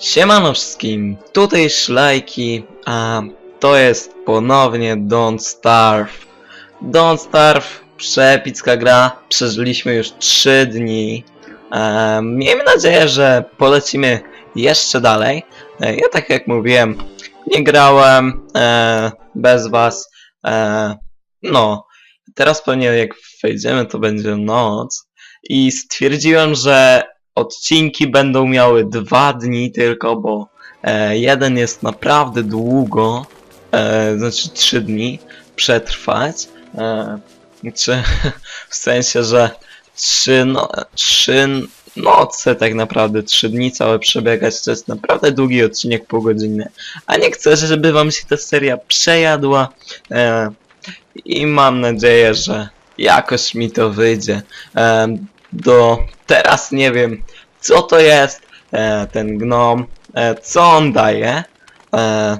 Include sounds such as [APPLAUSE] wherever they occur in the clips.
Siemano wszystkim, tutaj Szlajki, a to jest ponownie Don't Starve. Don't Starve, przepicka gra, przeżyliśmy już 3 dni. E, miejmy nadzieję, że polecimy jeszcze dalej. E, ja tak jak mówiłem, nie grałem e, bez was. E, no, teraz pewnie jak wejdziemy to będzie noc. I stwierdziłem, że odcinki będą miały dwa dni tylko, bo e, jeden jest naprawdę długo, e, znaczy trzy dni przetrwać. Czy, [LAUGHS] w sensie, że trzy, no, trzy noce tak naprawdę, trzy dni całe przebiegać, to jest naprawdę długi odcinek półgodzinny. A nie chcę, żeby wam się ta seria przejadła e, i mam nadzieję, że jakoś mi to wyjdzie. E, do teraz nie wiem, co to jest e, ten gnom, e, co on daje. E,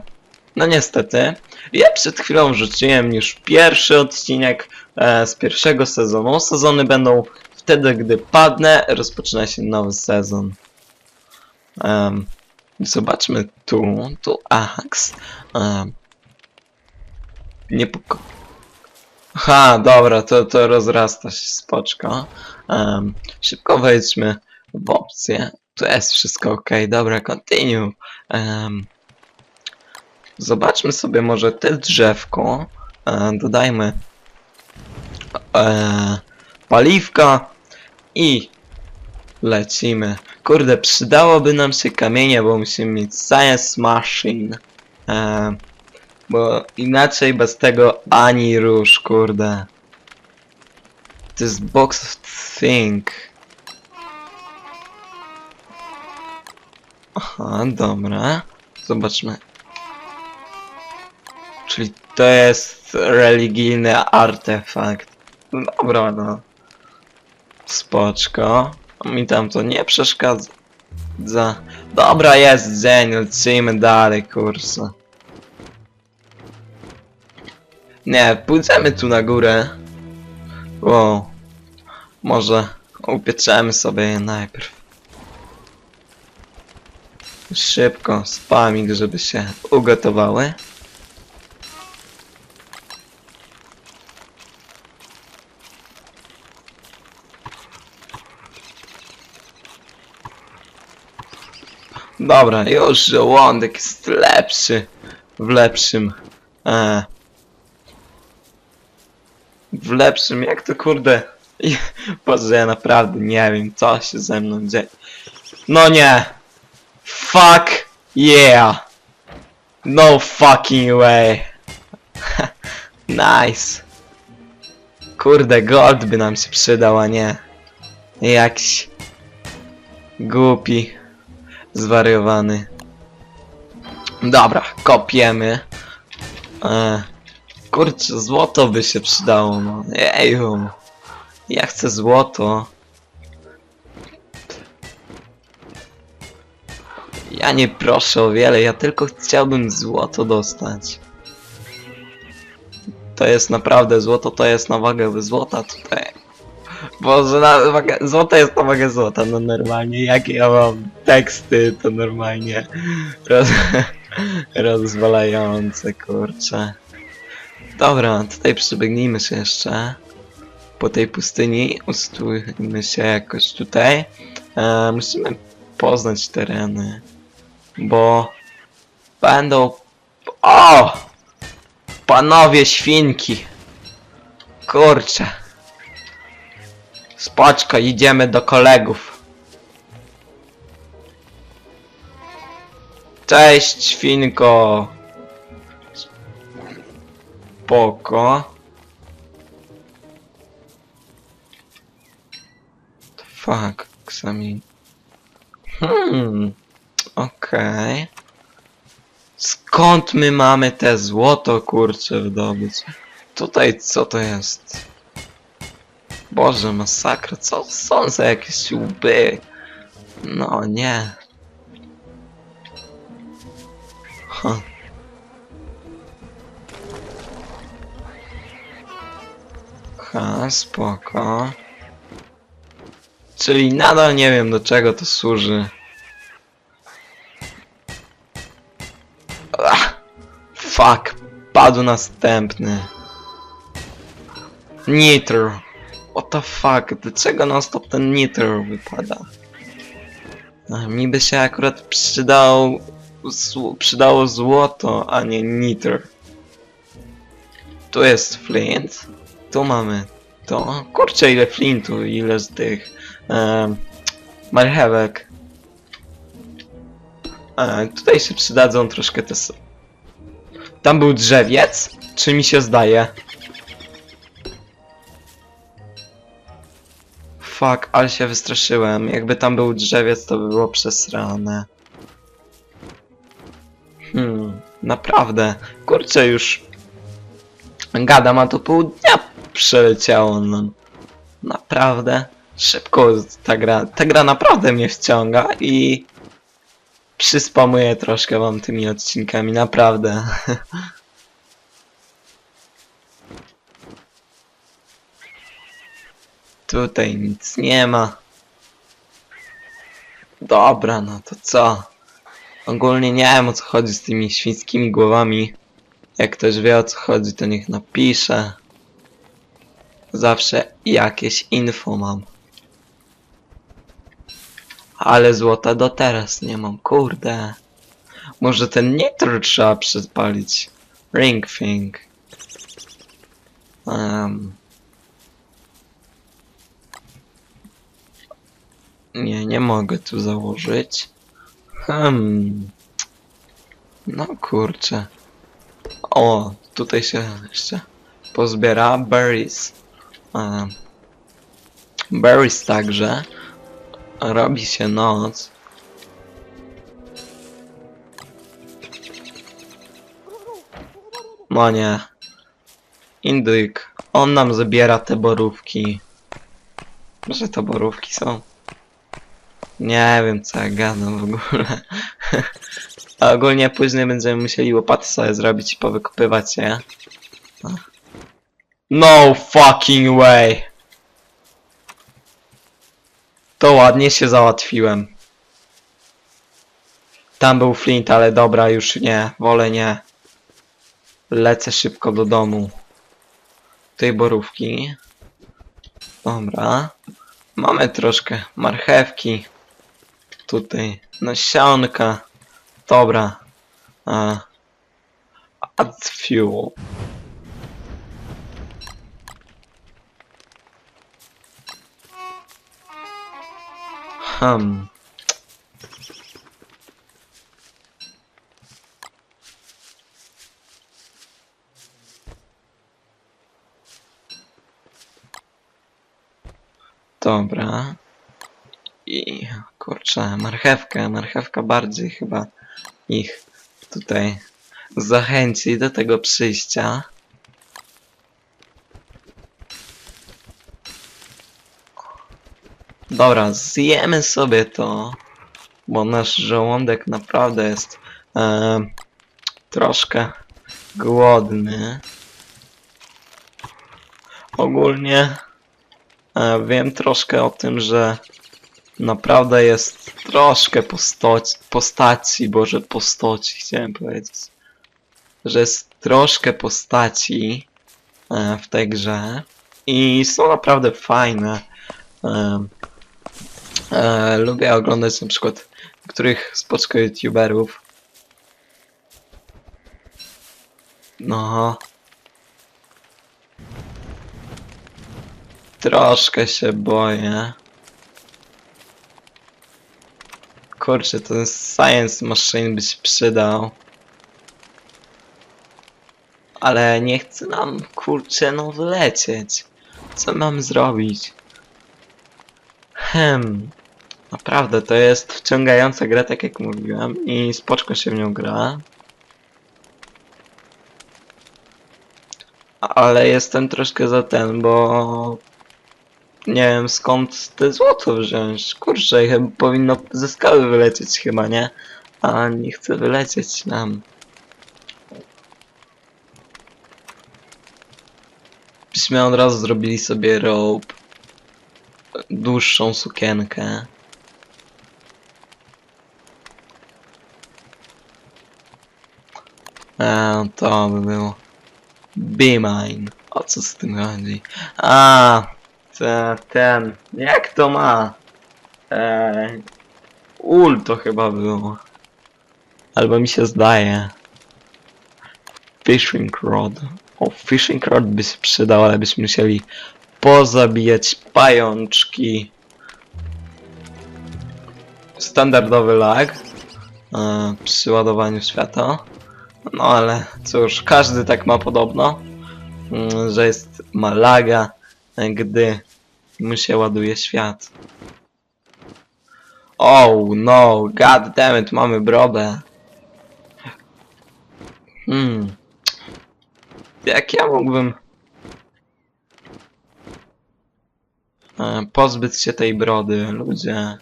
no niestety. Ja przed chwilą wrzuciłem już pierwszy odcinek e, z pierwszego sezonu. Sezony będą wtedy, gdy padnę, rozpoczyna się nowy sezon. Em, zobaczmy tu, tu Axe. Um, nie poko... Ha, dobra, to, to rozrasta się spoczko. Em, szybko wejdźmy w opcję. Tu jest wszystko ok, dobra, continue. Em, zobaczmy sobie może te drzewko. E, dodajmy e, paliwka i lecimy. Kurde, przydałoby nam się kamienie, bo musimy mieć science machine. E, bo inaczej bez tego ani rusz, kurde. Jest box of think. Aha, dobra. Zobaczmy. Czyli to jest religijny artefakt. Dobra, no. Spoczko. Mi tam to nie przeszkadza. Dobra, jest dzień, lecimy dalej, kursa. Nie, pójdziemy tu na górę. Wow. Może upieczemy sobie je najpierw. Szybko, spamik, żeby się ugotowały. Dobra, już żołądek jest lepszy. W lepszym. E, w lepszym, jak to kurde. [LAUGHS] Boże, ja naprawdę nie wiem, co się ze mną dzieje. No nie! Fuck yeah! No fucking way! [LAUGHS] nice! Kurde, gold by nam się przydał, a nie jakiś głupi, zwariowany. Dobra, kopiemy. E, kurczę, złoto by się przydało, no. Jeju. Ja chcę złoto. Ja nie proszę o wiele, ja tylko chciałbym złoto dostać. To jest naprawdę złoto, to jest na wagę złota tutaj. Boże, na wagę, złoto jest na wagę złota, no normalnie, jak ja mam teksty, to normalnie roz, [LAUGHS] rozwalające, kurczę. Dobra, tutaj przebiegnijmy się jeszcze po tej pustyni, ustójmy się jakoś tutaj. E, musimy poznać tereny, bo będą... O! Panowie świnki! Kurczę. Spoczko, idziemy do kolegów. Cześć, świnko. Spoko. Fuck, Ksamin. Hmm, okej. Skąd my mamy te złoto, kurczę, wydobyć? Tutaj co to jest? Boże, masakra, co są za jakieś łby? No nie. Ha. Aha, spoko. Czyli nadal nie wiem do czego to służy. Ach, fuck, padł następny. Nitro. What the fuck, dlaczego non stop ten nitro wypada? Mi by się akurat przydał, przydało złoto, a nie nitro. Tu jest flint. Tu mamy to. Kurczę, ile flintu, ile z tych um, marchewek. E, tutaj się przydadzą troszkę te... Tam był drzewiec? Czy mi się zdaje? Fuck, ale się wystraszyłem. Jakby tam był drzewiec, to by było przesrane. Hmm, naprawdę. Kurczę, już gadam, a to pół dnia przeleciało nam. Naprawdę. Szybko ta gra, ta gra naprawdę mnie wciąga i przyspamuję troszkę wam tymi odcinkami, naprawdę. [LAUGHS] Tutaj nic nie ma. Dobra, no to co? Ogólnie nie wiem o co chodzi z tymi świńskimi głowami. Jak ktoś wie o co chodzi, to niech napisze. Zawsze jakieś info mam. Ale złota do teraz nie mam, kurde. Może ten nitro trzeba przepalić. Ring thing. Um. Nie, nie mogę tu założyć. Hmm. No kurczę. O, tutaj się jeszcze pozbiera berries. Um, berries także. Robi się noc. No nie. Indyk. On nam zabiera te borówki. Może to borówki są? Nie wiem co ja gadam w ogóle. [LAUGHS] A ogólnie później będziemy musieli łopaty sobie zrobić i powykopywać je. No fucking way! To ładnie się załatwiłem. Tam był flint, ale dobra, już nie, wolę nie. Lecę szybko do domu. Tej borówki. Dobra. Mamy troszkę marchewki. Tutaj nasionka. Dobra. A. Add fuel. Hmm. Dobra. I kurczę, marchewka, marchewka bardziej chyba ich tutaj zachęci do tego przyjścia. Dobra, zjemy sobie to, bo nasz żołądek naprawdę jest e, troszkę głodny. Ogólnie e, wiem troszkę o tym, że naprawdę jest troszkę postaci, postaci, boże postaci chciałem powiedzieć, że jest troszkę postaci e, w tej grze i są naprawdę fajne. E, e, lubię oglądać na przykład niektórych spoczko youtuberów. No. Troszkę się boję. Kurczę, ten Science Machine by się przydał. Ale nie chce nam, kurczę, no wylecieć. Co mam zrobić? Hem. Naprawdę, to jest wciągająca gra, tak jak mówiłem, i spoczko się w nią gra. Ale jestem troszkę za ten, bo nie wiem skąd te złoto wziąć. Kurczę, chyba powinno ze skały wylecieć chyba, nie? A nie chce wylecieć nam. byśmy od razu zrobili sobie rope. Dłuższą sukienkę. E, to by było. B-mine. O co z tym chodzi? A, te, ten. Jak to ma? Eee, ul to chyba było. Albo mi się zdaje. Fishing rod. O, fishing rod by się przydał, ale byśmy musieli pozabijać pajączki. Standardowy lag e, przy ładowaniu świata. No ale cóż, każdy tak ma podobno, mm, że jest ma laga, e, gdy mu się ładuje świat. Oh no, god damn it, mamy brodę. Hmm. Jak ja mógłbym e, pozbyć się tej brody, ludzie?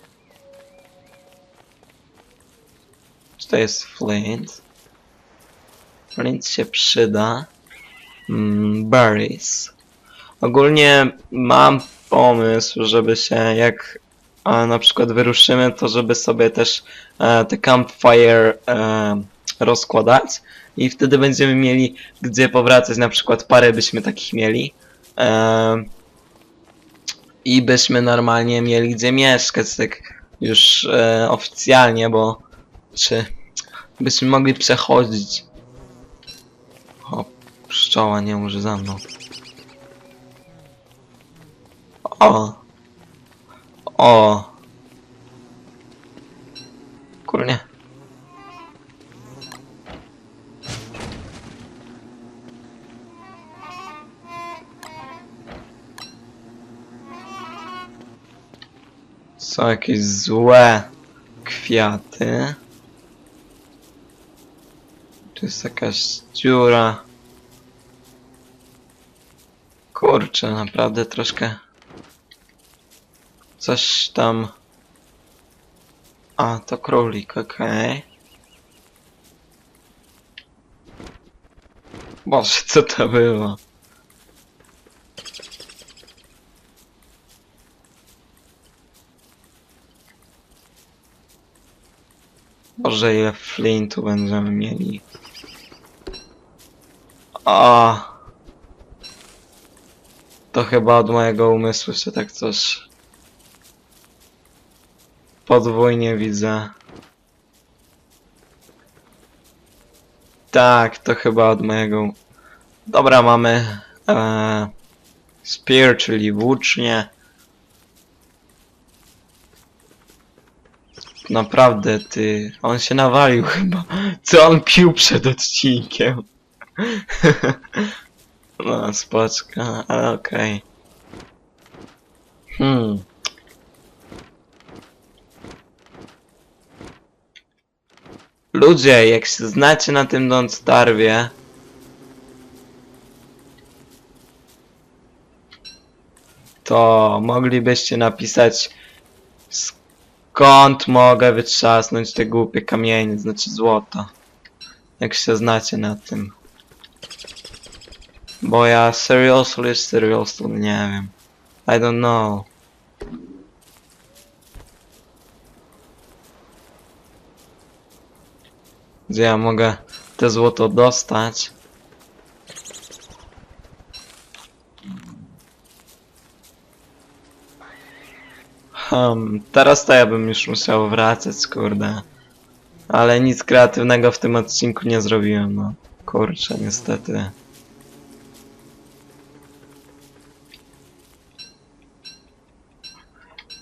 Czy to jest flint? Flint się przyda. Mm, berries. Ogólnie mam pomysł, żeby się jak e, na przykład wyruszymy, to żeby sobie też e, te campfire e, rozkładać i wtedy będziemy mieli gdzie powracać, na przykład parę byśmy takich mieli e, i byśmy normalnie mieli gdzie mieszkać, tak już e, oficjalnie, bo czy byśmy mogli przechodzić? O, pszczoła nie może za mną o o Kurnie. Są jakieś złe kwiaty. Tu jest jakaś dziura. Kurczę, naprawdę troszkę coś tam. A, to królik, okej. Boże, co to było? Boże, ile flintu będziemy mieli. A. To chyba od mojego umysłu się tak coś podwójnie widzę. Tak, to chyba od mojego. Dobra, mamy e, spear, czyli włócznie. Naprawdę, ty. On się nawalił [LAUGHS] chyba. Co on pił przed odcinkiem? [LAUGHS] no, spoczka, ale okej. Hmm. Ludzie, jak się znacie na tym Don't Starwie, to moglibyście napisać skąd mogę wytrzasnąć te głupie kamienie, znaczy złoto. Jak się znacie na tym. Bo ja seriously, seriously nie wiem. I don't know. Gdzie ja mogę te złoto dostać? Hmm, teraz to ja bym już musiał wracać, kurde. Ale nic kreatywnego w tym odcinku nie zrobiłem, no. Kurczę, niestety.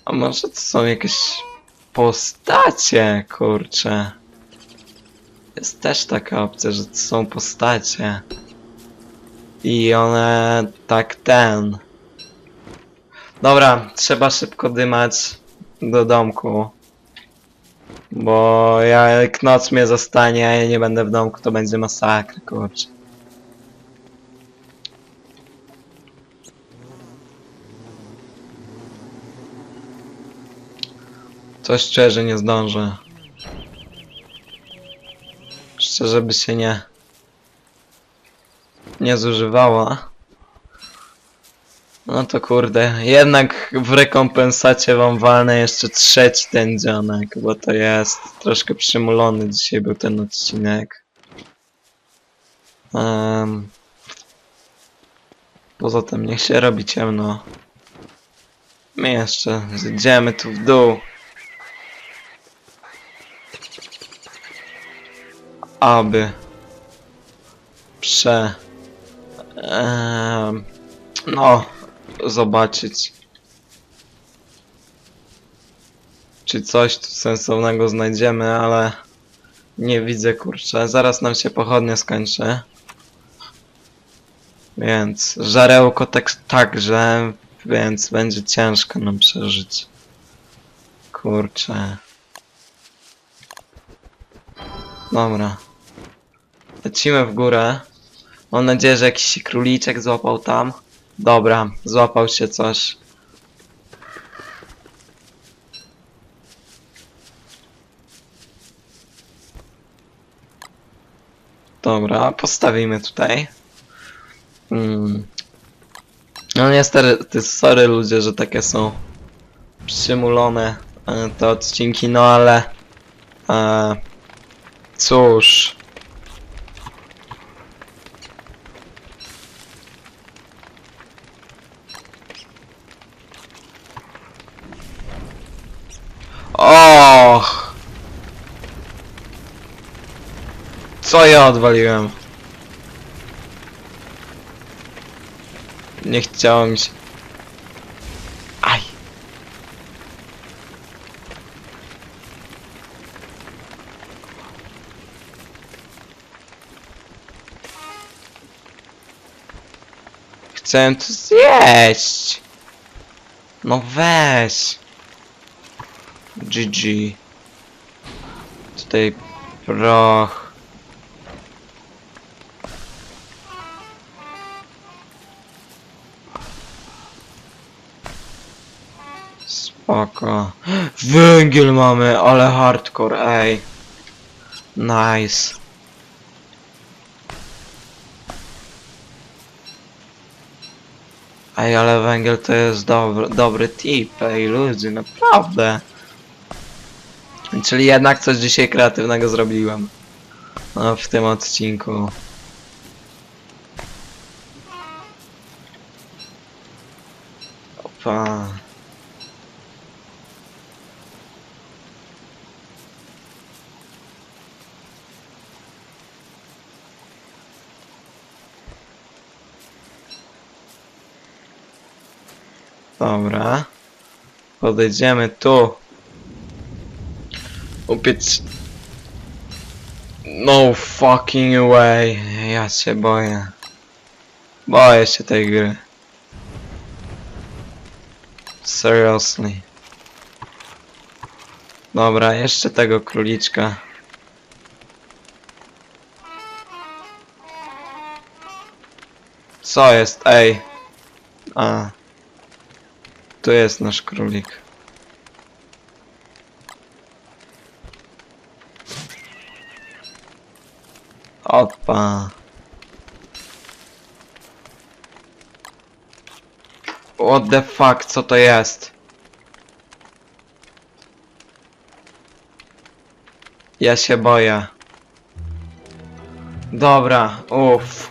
A może to są jakieś postacie, kurczę. Jest też taka opcja, że są postacie. I one tak ten. Dobra, trzeba szybko dymać do domku. Bo ja, jak noc mnie zostanie, a ja nie będę w domku, to będzie masakra, kurczę. Coś czuję, że nie zdążę. Szczerze by się nie... Nie zużywała. No to kurde, jednak w rekompensacie wam walnę jeszcze trzeci ten dzionek, bo to jest troszkę przymulony dzisiaj był ten odcinek. Em, poza tym niech się robi ciemno. My jeszcze zjedziemy tu w dół. Aby prze... No, zobaczyć. Czy coś tu sensownego znajdziemy, ale nie widzę kurczę. Zaraz nam się pochodnie skończy. Więc żarełko tak, także, więc będzie ciężko nam przeżyć. Kurczę. Dobra. Lecimy w górę. Mam nadzieję, że jakiś króliczek złapał tam. Dobra, złapał się coś. Dobra, postawimy tutaj. Mm. No niestety, sorry ludzie, że takie są przymulone e, te odcinki, no ale e, cóż. Och! Co ja odwaliłem? Nie chciało mi się. Aj! Chcę to zjeść! No weź! GG. Tutaj proch. Spoko. Węgiel mamy, ale hardcore, ej. Nice. Ej, ale węgiel to jest dobry, dobry tip, ej ludzie, naprawdę. Czyli jednak coś dzisiaj kreatywnego zrobiłem. No, w tym odcinku. Opa. Dobra. Podejdziemy tu. Upiec... No fucking way. Ja się boję. Boję się tej gry. Seriously. Dobra, jeszcze tego króliczka. Co jest? Ej. A. Tu jest nasz królik. Opa. What the fuck, co to jest? Ja się boję. Dobra, uff.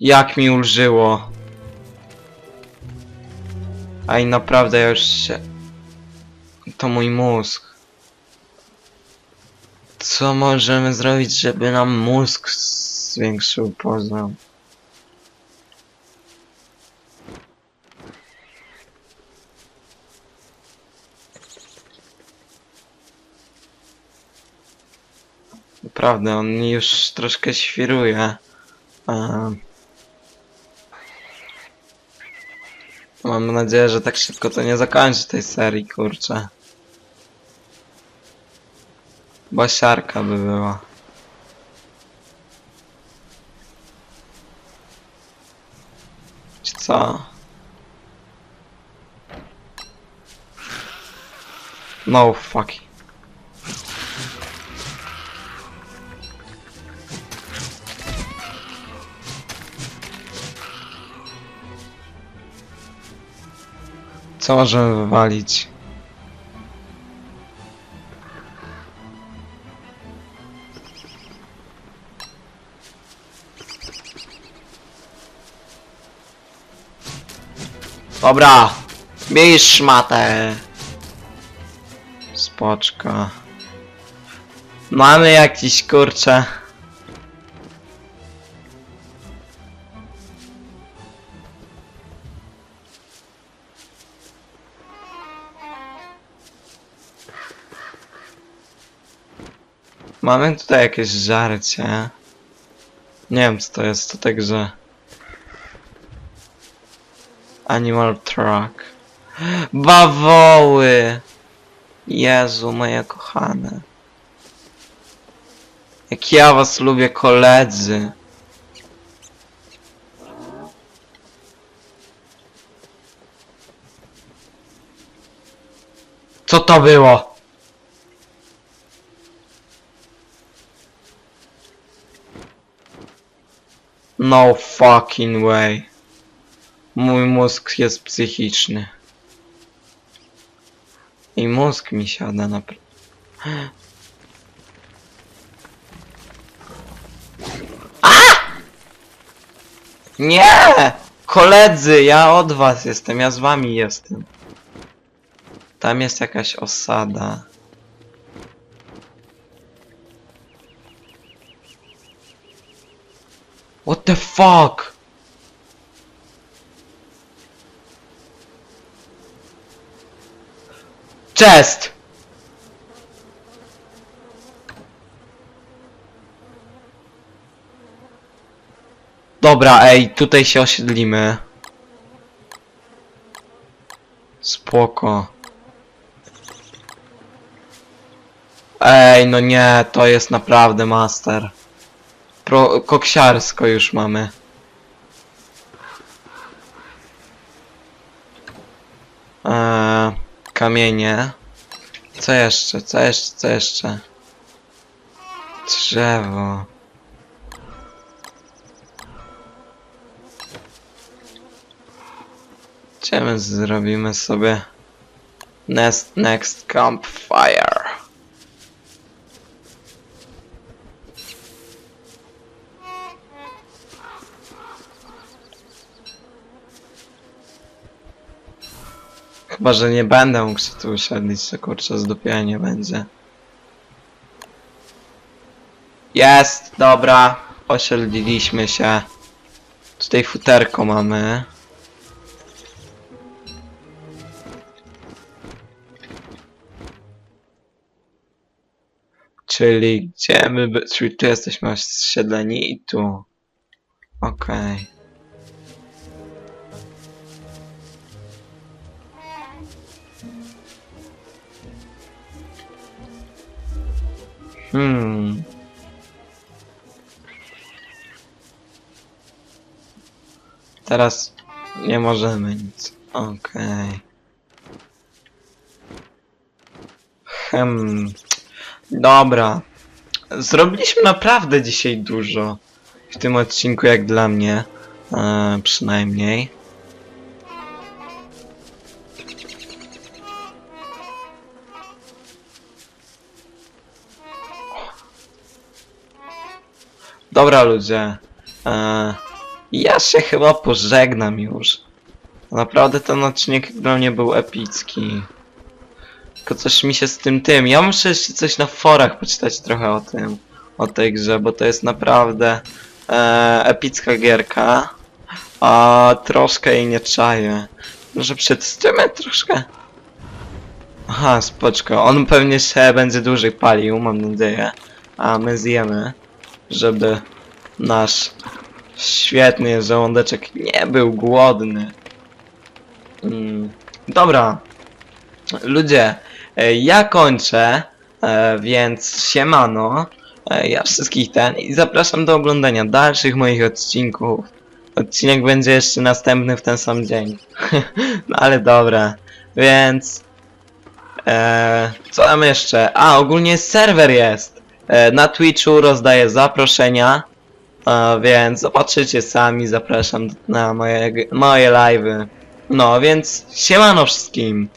Jak mi ulżyło. Aj, naprawdę ja już się... To mój mózg. Co możemy zrobić, żeby nam mózg zwiększył poziom? Naprawdę, on już troszkę świruje. Mam nadzieję, że tak szybko to nie zakończy tej serii, kurczę. Basiarka by była. Co? No fucking. Co możemy wywalić? Dobra, bierz szmatę. Spoczko. Mamy jakiś kurcze. Mamy tutaj jakieś żarcie. Nie wiem co to jest, to także... Animal Truck. Bawoły! Jezu, moje kochane. Jak ja was lubię, koledzy. Co to było? No fucking way. Mój mózg jest psychiczny. I mózg mi siada na... A! Nie! Koledzy, ja od was jestem, ja z wami jestem. Tam jest jakaś osada. What the fuck? Chest! Dobra, ej, tutaj się osiedlimy. Spoko. Ej, no nie, to jest naprawdę master. Pro, koksiarsko już mamy. Eee, kamienie. Co jeszcze? Co jeszcze? Co jeszcze? Drzewo. Gdzie my zrobimy sobie next, next campfire? Chyba, że nie będę mógł się tu usiedlić, to kurczę zdupienie będzie. Jest, dobra. Osiedliliśmy się. Tutaj futerko mamy. Czyli gdzie my, czyli tu jesteśmy osiedleni i tu. Okej. Hmm. Teraz nie możemy nic. Okej. Hmm. Dobra. Zrobiliśmy naprawdę dzisiaj dużo. W tym odcinku, jak dla mnie. E, przynajmniej. Dobra ludzie. E, ja się chyba pożegnam już. Naprawdę ten odcinek dla mnie był epicki. Tylko coś mi się z tym tym. Ja muszę jeszcze coś na forach poczytać trochę o tym. O tej grze, bo to jest naprawdę e, epicka gierka. A troszkę jej nie czaję. Może przedstawimy troszkę. Aha, spoczko. On pewnie się będzie dłużej palił, mam nadzieję. A my zjemy, żeby nasz świetny żołądeczek nie był głodny. Mm, dobra. Ludzie, e, ja kończę, e, więc siemano. E, Ja wszystkich ten i zapraszam do oglądania dalszych moich odcinków. Odcinek będzie jeszcze następny w ten sam dzień. [LAUGHS] no ale dobra, więc... E, co tam jeszcze? A, ogólnie serwer jest. E, na Twitchu rozdaję zaproszenia. E, więc zobaczycie sami, zapraszam na moje, moje live'y. No, więc siemano wszystkim.